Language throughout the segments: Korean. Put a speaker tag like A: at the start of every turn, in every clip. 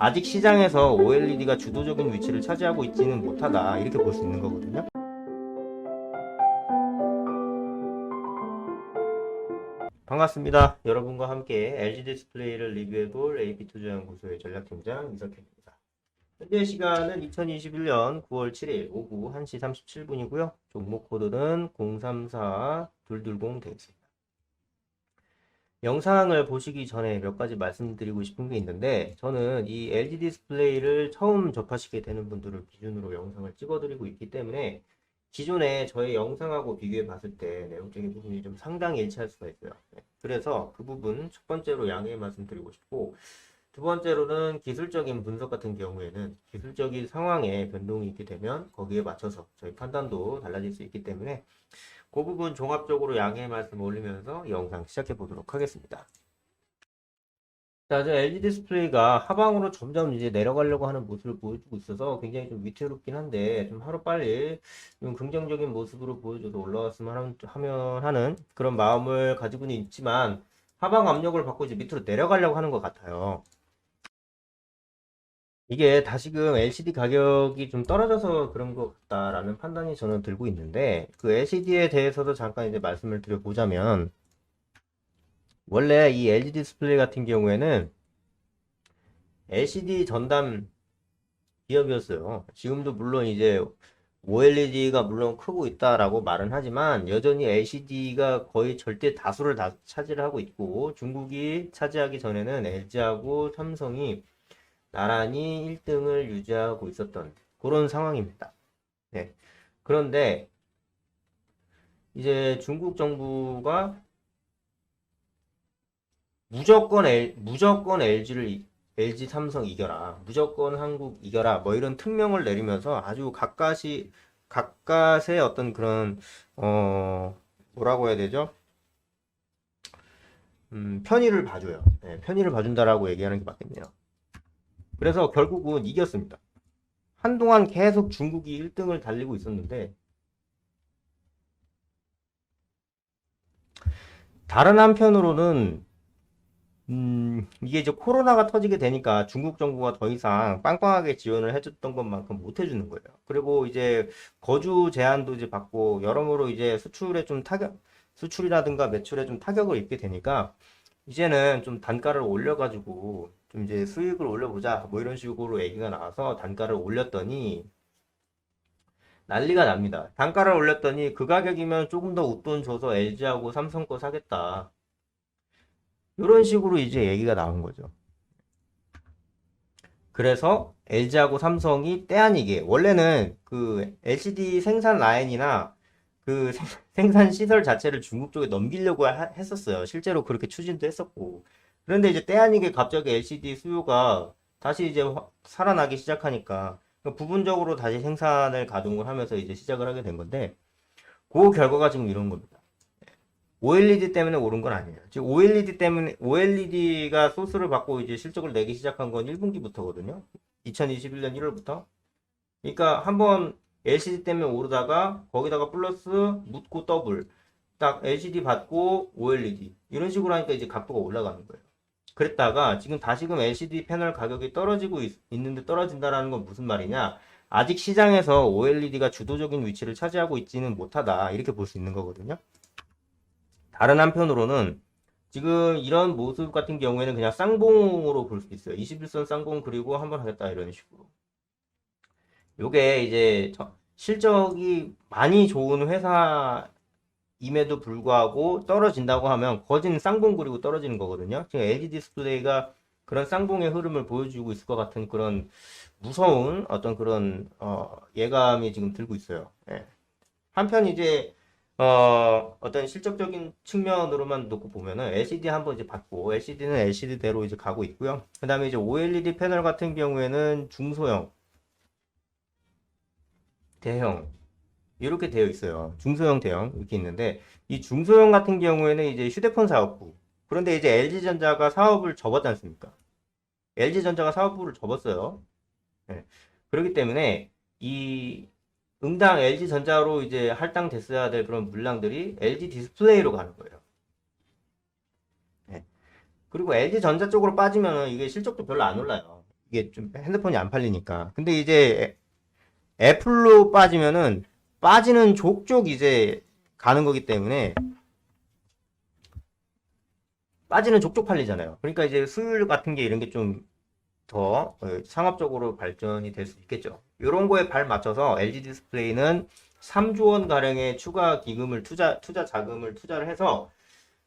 A: 아직 시장에서 OLED가 주도적인 위치를 차지하고 있지는 못하다 이렇게 볼 수 있는 거거든요. 반갑습니다. 여러분과 함께 LG 디스플레이를 리뷰해볼 AP투자연구소의 전략팀장 이석현입니다. 현재 시간은 2021년 9월 7일 오후 1시 37분이고요. 종목 코드는 034220 되어 있습니다. 영상을 보시기 전에 몇 가지 말씀드리고 싶은 게 있는데 저는 이 LG 디스플레이를 처음 접하시게 되는 분들을 기준으로 영상을 찍어드리고 있기 때문에 기존에 저의 영상하고 비교해 봤을 때 내용적인 부분이 좀 상당히 일치할 수가 있어요. 네. 그래서 그 부분 첫 번째로 양해 말씀드리고 싶고 두 번째로는 기술적인 분석 같은 경우에는 기술적인 상황에 변동이 있게 되면 거기에 맞춰서 저희 판단도 달라질 수 있기 때문에 그 부분 종합적으로 양해 말씀 올리면서 영상 시작해 보도록 하겠습니다. 자, 이제 LG 디스플레이가 하방으로 점점 이제 내려가려고 하는 모습을 보여주고 있어서 굉장히 좀 위태롭긴 한데 좀 하루빨리 좀 긍정적인 모습으로 보여줘서 올라왔으면 하면 하는 그런 마음을 가지고는 있지만 하방 압력을 받고 이제 밑으로 내려가려고 하는 것 같아요. 이게 다시금 LCD 가격이 좀 떨어져서 그런 것 같다라는 판단이 저는 들고 있는데 그 LCD에 대해서도 잠깐 이제 말씀을 드려보자면 원래 이 LG 디스플레이 같은 경우에는 LCD 전담 기업이었어요. 지금도 물론 이제 OLED가 물론 크고 있다라고 말은 하지만 여전히 LCD가 거의 절대 다수를 다 차지하고 있고 중국이 차지하기 전에는 LG하고 삼성이 나란히 1등을 유지하고 있었던 그런 상황입니다. 네. 그런데 이제 중국 정부가 무조건 L, 무조건 LG를 LG 삼성 이겨라. 무조건 한국 이겨라. 뭐 이런 특명을 내리면서 아주 가까시 가까스의 어떤 그런 어 뭐라고 해야 되죠? 음, 편의를 봐줘요. 네, 편의를 봐준다라고 얘기하는 게 맞겠네요. 그래서 결국은 이겼습니다. 한동안 계속 중국이 1등을 달리고 있었는데 다른 한편으로는 음, 이게 이제 코로나가 터지게 되니까 중국 정부가 더 이상 빵빵하게 지원을 해줬던 것만큼 못 해주는 거예요. 그리고 이제 거주 제한도 이제 받고 여러모로 이제 수출에 좀 타격, 수출이라든가 매출에 좀 타격을 입게 되니까 이제는 좀 단가를 올려가지고 좀 이제 수익을 올려보자 뭐 이런 식으로 얘기가 나와서 단가를 올렸더니 난리가 납니다. 단가를 올렸더니 그 가격이면 조금 더 웃돈 줘서 LG하고 삼성 거 사겠다. 이런 식으로 이제 얘기가 나온 거죠. 그래서 LG하고 삼성이 때 아니게 원래는 그 LCD 생산 라인이나 그 생- 생산 시설 자체를 중국 쪽에 넘기려고 하- 했었어요. 실제로 그렇게 추진도 했었고. 그런데 이제 때 아니게 갑자기 LCD 수요가 다시 이제 화- 살아나기 시작하니까 그 부분적으로 다시 생산을 가동을 하면서 이제 시작을 하게 된 건데 그 결과가 지금 이런 겁니다. OLED 때문에 오른 건 아니에요. 지금 OLED 때문에 OLED가 소스를 받고 이제 실적을 내기 시작한 건 1분기부터거든요. 2021년 1월부터. 그러니까 한번 LCD 때문에 오르다가 거기다가 플러스 묻고 더블 딱 LCD 받고 OLED 이런 식으로 하니까 이제 각도가 올라가는 거예요. 그랬다가 지금 다시금 LCD 패널 가격이 떨어지고 있, 있는데 떨어진다라는 건 무슨 말이냐? 아직 시장에서 OLED가 주도적인 위치를 차지하고 있지는 못하다 이렇게 볼 수 있는 거거든요. 다른 한편으로는 지금 이런 모습 같은 경우에는 그냥 쌍봉으로 볼 수 있어요. 21선 쌍봉 그리고 한번 하겠다 이런 식으로. 요게 이제 저- 실적이 많이 좋은 회사 임에도 불구하고 떨어진다고 하면 거진 쌍봉 그리고 떨어지는 거거든요. 지금 LG 디스플레이가 그런 쌍봉의 흐름을 보여주고 있을 것 같은 그런 무서운 어떤 그런 어, 예감이 지금 들고 있어요. 예. 한편 이제 어, 어떤 실적적인 측면으로만 놓고 보면은 LCD 한번 이제 받고 LCD는 LCD대로 이제 가고 있고요. 그다음에 이제 OLED 패널 같은 경우에는 중소형, 대형 이렇게 되어 있어요. 중소형, 대형 이렇게 있는데 이 중소형 같은 경우에는 이제 휴대폰 사업부. 그런데 이제 LG전자가 사업을 접었지 않습니까? LG전자가 사업부를 접었어요. 예. 그렇기 때문에 이 응당 LG전자로 이제 할당됐어야 될 그런 물량들이 LG 디스플레이로 가는 거예요. 네. 그리고 LG전자 쪽으로 빠지면은 이게 실적도 별로 안 올라요. 이게 좀 핸드폰이 안 팔리니까. 근데 이제 애- 애플로 빠지면은 빠지는 족족 이제 가는 거기 때문에 빠지는 족족 팔리잖아요. 그러니까 이제 수율 같은 게 이런 게 좀 더 상업적으로 발전이 될 수 있겠죠. 이런 거에 발 맞춰서 LG 디스플레이는 3조 원 가량의 추가 기금을 투자 투자 자금을 투자를 해서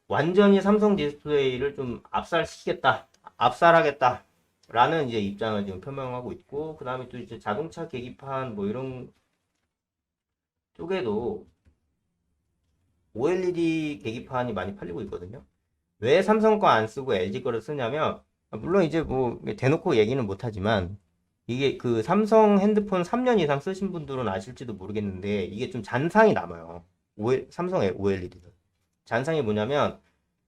A: 완전히 삼성 디스플레이를 좀 압살시키겠다, 압살하겠다. 라는 이제 입장을 지금 표명하고 있고, 그 다음에 또 이제 자동차 계기판 뭐 이런 쪽에도 OLED 계기판이 많이 팔리고 있거든요. 왜 삼성 거 안 쓰고 LG 거를 쓰냐면, 물론 이제 뭐 대놓고 얘기는 못하지만, 이게 그 삼성 핸드폰 3년 이상 쓰신 분들은 아실지도 모르겠는데, 이게 좀 잔상이 남아요. 삼성의 OLED는. 잔상이 뭐냐면,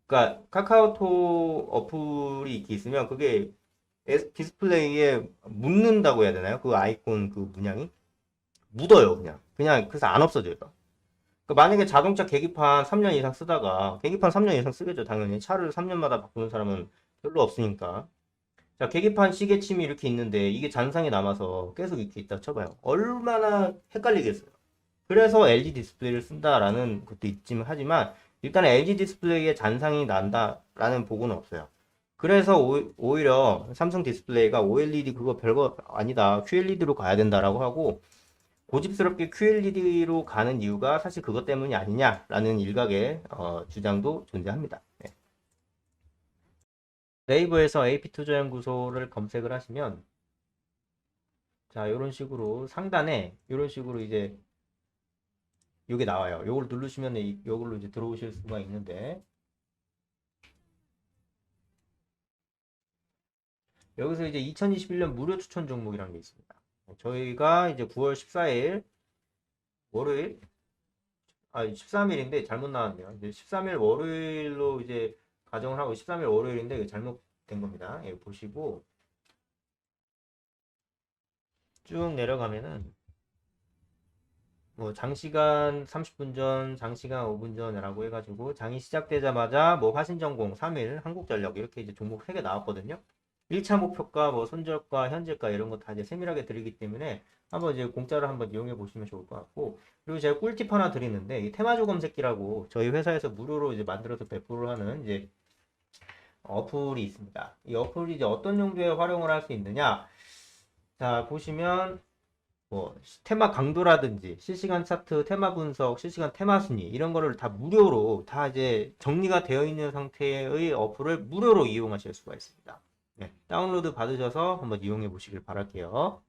A: 그러니까 카카오톡 어플이 이렇게 있으면 그게 에- 디스플레이에 묻는다고 해야 되나요? 그 아이콘 그 문양이 묻어요, 그냥. 그냥 그래서 안 없어져요. 그러니까 만약에 자동차 계기판 3년 이상 쓰다가 계기판 3년 이상 쓰겠죠, 당연히. 차를 3년마다 바꾸는 사람은 별로 없으니까. 자, 계기판 시계침이 이렇게 있는데 이게 잔상이 남아서 계속 이렇게 있다 쳐봐요. 얼마나 헷갈리겠어요. 그래서 LG 디스플레이를 쓴다라는 것도 있지만 하지만 일단 LG 디스플레이에 잔상이 난다라는 보고는 없어요. 그래서 오, 오히려 삼성 디스플레이가 OLED 그거 별거 아니다. QLED로 가야 된다라고 하고 고집스럽게 QLED로 가는 이유가 사실 그것 때문이 아니냐라는 일각의 어, 주장도 존재합니다. 네. 네이버에서 AP투자연구소를 검색을 하시면 자 이런 식으로 상단에 이런 식으로 이제 요게 나와요. 요걸 누르시면 이- 요걸로 이제 들어오실 수가 있는데 여기서 이제 2021년 무료 추천 종목이라는 게 있습니다. 저희가 이제 9월 14일 월요일 아 13일인데 잘못 나왔네요. 이제 13일 월요일로 이제 가정을 하고 13일 월요일인데 잘못된 겁니다. 예, 보시고 쭉 내려가면은 뭐 장시간 30분 전, 장시간 5분 전이라고 해가지고 장이 시작되자마자 뭐 화신전공 3일, 한국전력 이렇게 이제 종목 3개 나왔거든요. 1차 목표가 뭐 손절가, 현재가 이런 거 다 이제 세밀하게 드리기 때문에 한번 이제 공짜로 한번 이용해 보시면 좋을 것 같고 그리고 제가 꿀팁 하나 드리는데 이 테마주 검색기라고 저희 회사에서 무료로 이제 만들어서 배포를 하는 이제 어플이 있습니다. 이 어플이 이제 어떤 용도에 활용을 할 수 있느냐? 자 보시면 뭐 테마 강도라든지 실시간 차트, 테마 분석, 실시간 테마 순위 이런 거를 다 무료로 다 이제 정리가 되어 있는 상태의 어플을 무료로 이용하실 수가 있습니다. 네, 다운로드 받으셔서 한번 이용해 보시길 바랄게요.